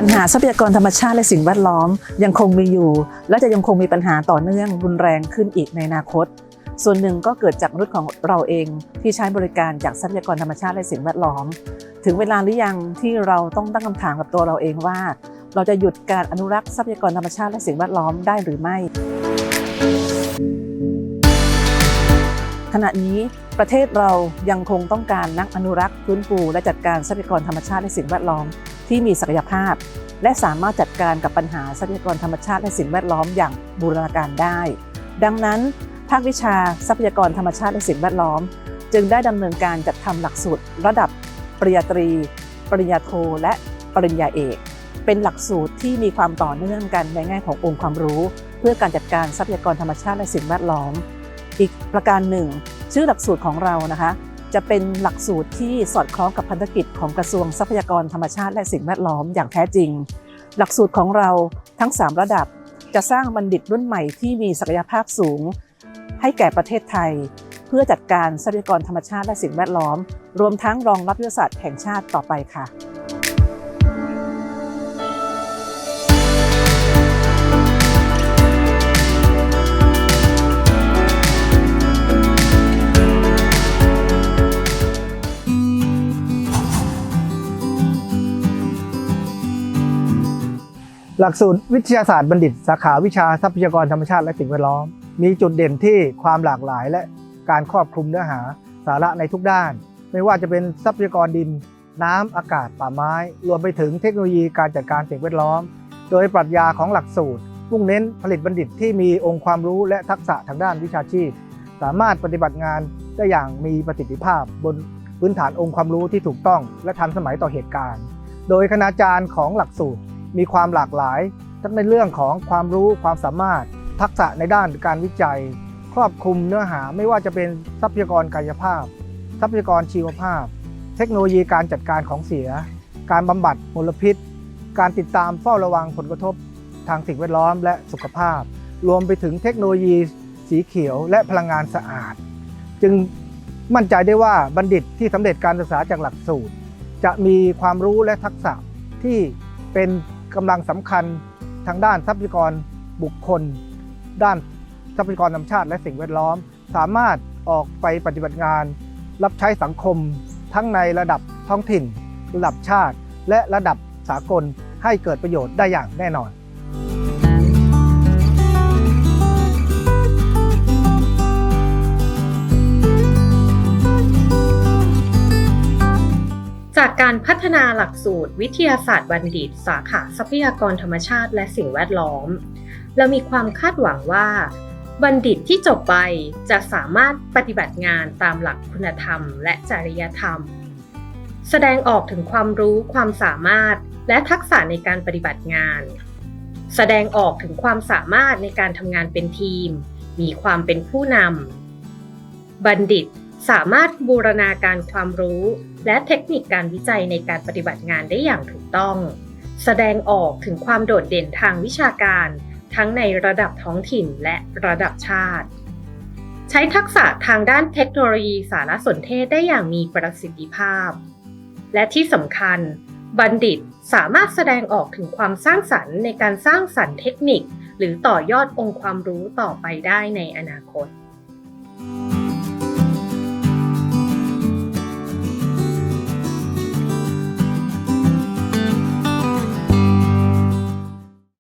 ัญหาทรัพยากรธรรมชาติและสิ่งแวดล้อมยังคงมีอยู่ และจะยังคงมีปัญหาต่อเนื่องรุนแรงขึ้นอีกในอนาคต ส่วนหนึ่งก็เกิดจากมนุษย์ของเราเองที่ใช้บริการจากทรัพยากรธรรมชาติและสิ่งแวดล้อม ถึงเวลาหรือยังที่เราต้องตั้งคำถามกับตัวเราเองว่า เราจะหยุดการอนุรักษ์ทรัพยากรธรรมชาติและสิ่งแวดล้อมได้หรือไม่ขณะนี้ประเทศเรายังคงต้องการนักอนุรักษ์ฟื้นฟูและจัดการทรัพยากรธรรมชาติและสิ่งแวดล้อม ที่มีศักยภาพ และสามารถจัดการกับปัญหาทรัพยากรธรรมชาติและสิ่งแวดล้อมอย่างบูรณาการได้ ดังนั้นภาควิชาทรัพยากรธรรมชาติและสิ่งแวดล้อม จึงได้ดำเนินการจัดทำหลักสูตร ระดับปริญญาตรี ปริญญาโท และปริญญาเอก เป็นหลักสูตรที่มีความต่อเนื่องกันในแง่ขององค์ความรู้ เพื่อการจัดการทรัพยากรธรรมชาติและสิ่งแวดล้อม อีกประการหนึ่ง ชื่อหลักสูตรของเรานะคะ จะเป็นหลักสูตรที่สอดคล้องกับพันธกิจของกระทรวงทรัพยากรธรรมชาติและสิ่งแวดล้อมอย่างแท้จริง หลักสูตรของเราทั้ง 3 ระดับ จะสร้างบัณฑิตรุ่นใหม่ที่มีศักยภาพสูง ให้แก่ประเทศไทย เพื่อจัดการทรัพยากรธรรมชาติและสิ่งแวดล้อม รวมทั้งรองรับยุทธศาสตร์แห่งชาติต่อไปค่ะ หลักสูตรวิทยาศาสตร์บัณฑิต สาขาวิชาทรัพยากรธรรมชาติและสิ่งแวดล้อม มีจุดเด่นที่ความหลากหลายและการครอบคลุมเนื้อหาสาระในทุกด้าน ไม่ว่าจะเป็นทรัพยากรดิน น้ำอากาศป่าไม้ รวมไปถึงเทคโนโลยีการจัดการสิ่งแวดล้อม โดยปรัชญาของหลักสูตรมุ่งเน้นผลิตบัณฑิตที่มีองค์ความรู้และทักษะทางด้านวิชาชีพ สามารถปฏิบัติงานได้อย่างมีประสิทธิภาพบนพื้นฐานองค์ความรู้ที่ถูกต้อง และทันสมัยต่อเหตุการณ์ โดยคณาจารย์ของหลักสูตร มีความหลากหลาย ทั้งในเรื่องของความรู้ความสามารถ ทักษะในด้านการวิจัย ครอบคลุมเนื้อหาไม่ว่าจะเป็นทรัพยากรกายภาพ ทรัพยากรชีวภาพ เทคโนโลยีการจัดการของเสีย การบำบัดมลพิษ การติดตามเฝ้าระวังผลกระทบ ทางสิ่งแวดล้อมและสุขภาพ รวมไปถึงเทคโนโลยีสีเขียวและพลังงานสะอาด จึงมั่นใจได้ว่าบัณฑิตที่สำเร็จการศึกษาจากหลักสูตร จะมีความรู้และทักษะที่เป็น กำลังสำคัญทางด้านทรัพยากรบุคคล ด้านทรัพยากรธรรมชาติและสิ่งแวดล้อม สามารถออกไปปฏิบัติงาน รับใช้สังคม ทั้งในระดับท้องถิ่น ระดับชาติ และระดับสากลให้เกิดประโยชน์ได้อย่างแน่นอน จากการพัฒนาหลักสูตร วิทยาศาสตร์บัณฑิต สาขาทรัพยากรธรรมชาติและสิ่งแวดล้อม เรามีความคาดหวังว่า บัณฑิตที่จบไปจะสามารถปฏิบัติงานตามหลักคุณธรรม และจริยธรรม แสดงออกถึงความรู้ความสามารถและทักษะในการปฏิบัติงาน แสดงออกถึงความสามารถในการทำงานเป็นทีม มีความเป็นผู้นำบัณฑิตสามารถบูรณาการความรู้ และเทคนิคการวิจัยในการปฏิบัติงานได้อย่างถูกต้อง แสดงออกถึงความโดดเด่นทางวิชาการ ทั้งในระดับท้องถิ่นและระดับชาติ ใช้ทักษะทางด้านเทคโนโลยีสารสนเทศได้อย่างมีประสิทธิภาพ และที่สำคัญ บัณฑิตสามารถแสดงออกถึงความสร้างสรรค์ในการสร้างสรรค์เทคนิค หรือต่อยอดองค์ความรู้ต่อไปได้ในอนาคต